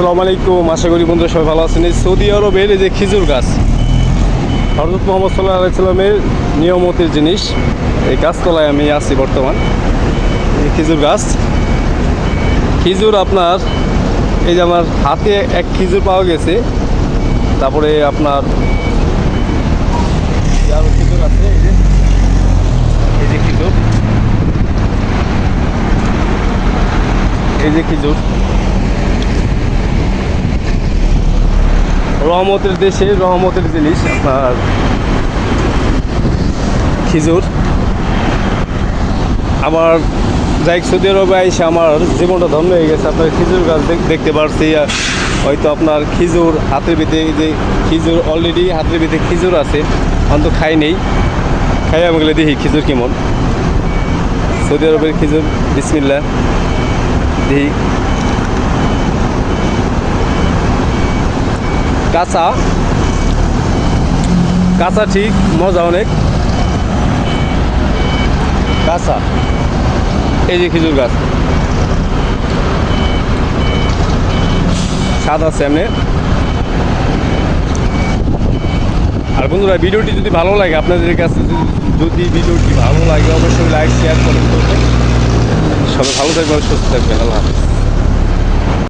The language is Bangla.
আসসালামু আলাইকুম। আশা করি বন্ধুরা সবাই ভালো আছেন। এই সৌদি আরবের এই যে খেজুর গাছ হরজত মোহাম্মদ সাল্লাহ আলাইসাল্লামের নিয়মতের জিনিস, এই গাছতলায় আমি আছি বর্তমান। এই খেজুর গাছ, খেজুর আপনার, এই যে আমার হাতে এক খেজুর পাওয়া গেছে, তারপরে আপনার আছে, এই যে এই যে এই যে খেজুর। রহমতের দেশে রহমতের জিনিস আপনার খেজুর। আমার যাই সৌদি আরবে এসে আমার জীবনটা ধন্য হয়ে গেছে। আপনার খেজুর গাছ দেখ- দেখতে পারছি হয়তো আপনার খেজুর হাতের ভিতরে যে খেজুর অলরেডি হাতের ভিতরে খেজুর আছে। অন্ত খাই নেই। খাই আমি গেলে দেখি খেজুর কেমন। সৌদি আরবের খেজুর বিসমিল্লা দেখি। কাঁচা কাঁচা ঠিক, মজা অনেক। কাঁচা এই যে খেজুর গাছ। স্বাদ আছে এমনি। আর বন্ধুরা, ভিডিওটি যদি ভালো লাগে, আপনাদের কাছে যদি- ভিডিওটি ভালো লাগে, অবশ্যই লাইক শেয়ার করবেন। সবাই ভালো থাকবেন, সুস্থ থাকবেন, আল্লাহ হাফিজ।